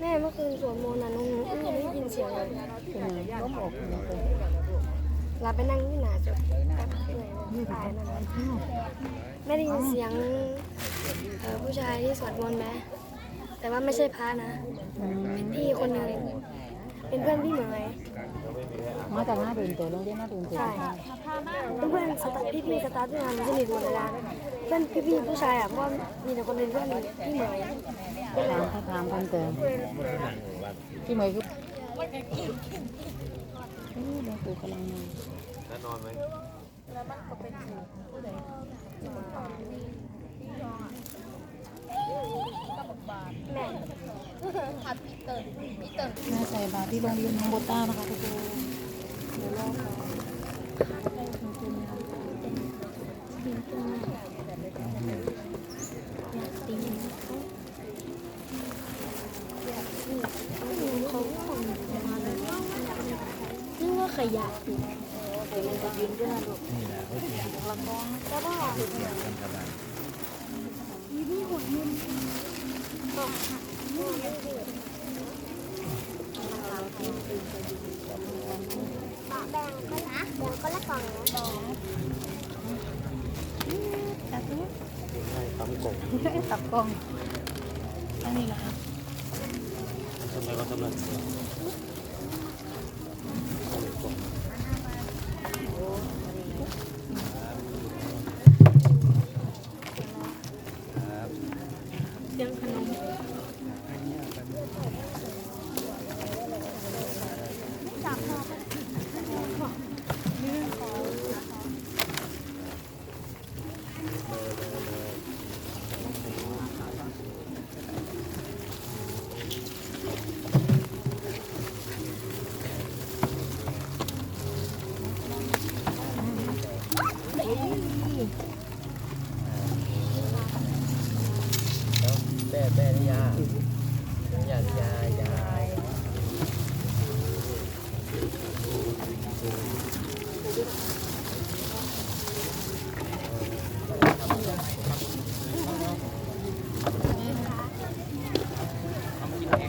แม่เมื่อคืนสวดมนต์นะหนูอื้อไม่ได้ยินเสียงเลยเป็นไงล้มอกเป็นไงลาไปนั่งที่หนาจุดแบบเหนื่อยเลยตายนั่นเลยไม่ได้ยินเสียงผู้ชายที่สวดมนต์ไหมแต่ว่าไม่ใช่พระนะอืมพี่คนหนึ่ง เป็นเพื่อนพี่เหมยมาจากหน้าดื่มตัวลงเรียนหน้าดื่มตัวใช่เป็นเพื่อนสตาร์พี่พี่สตาร์ทที่งานสนิทหมดเลยนะเพื่อนพี่พี่ผู้ชายอะเพราะว่ามีแต่คนเป็นเพื่อนพี่เหมยก็เลยถามเขาถามกันเติมพี่เหมยคือเอ้ยหลวงปู่กำลังมาแล้วนอนไหมแม่ แม่ใส่บาตรที่โรงเรียนน้องโบต้านะคะทุกคนเดี๋ยวรอค่ะเขาส่งมาเลยนี่ว่าขยะอยู่แต่มันจะยืนด้วยนะลูกนี่แหละเขาเขียนแล้วก็ก็ได้เขียนกันกระดาษ แบ่งคนละแบ่งคนละกล่องนะให้ทำกบตับกล้องอันนี้แหละค่ะทำไมเขาทำแบบนี้กบเลี้ยงขนม แล้วแม่แม่นิยานิยานิยายาย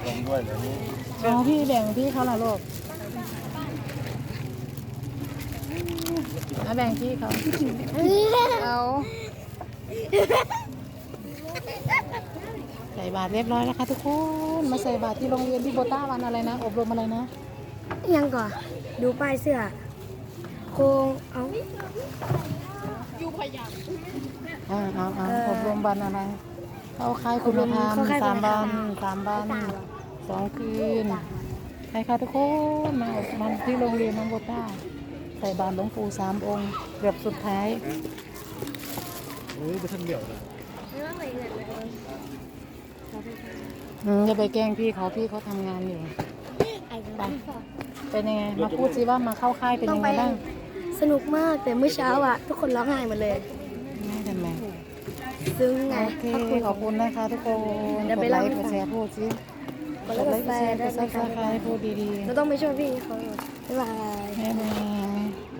ลงด้วยเอนี่อ๋อพี่แบ่งพี่เขาละลูกเอาแบ่งพี่เขาเอา บาตรเรียบร้อยแล้วค่ะทุกคน มาใส่บาตรที่โรงเรียนที่โบต้าวันอะไรนะ อบรมอะไรนะ ยังก่อนดูป้ายเสื้อ โครงเอาอ่าเอาเอาอบรมวันอะไร เข้าค่ายคุณธรรมสามวันสามวันสองคืนใครค่ะทุกคนมาอบรมที่โรงเรียนน้องโบต้า ใส่บาตรหลวงปู่สามองค์เกือบสุดท้ายโอ้ยไปทำเดี่ยวเลย อืมอย่าไปแกล้งพี่เขาพี่เขาทำงานอยู่ ไอ้ไปเป็นยังไง มาพูดสิว่ามาเข้าค่ายเป็นยังไงบ้างสนุกมากแต่เมื่อเช้าอะ ทุกคนร้องไห้หมดเลย ไม่ทำไมซึ้งไงโอเคขอบคุณนะคะทุกคนเดี๋ยวกไปดไลเล่าให้ค์กฟัดงแชร์พูดสิกดไลค์กดแชร์กดซับสไครต์พูดดีเราต้องไปช่วยพี่เขาบ๊ายบายๆบ๊ายบาย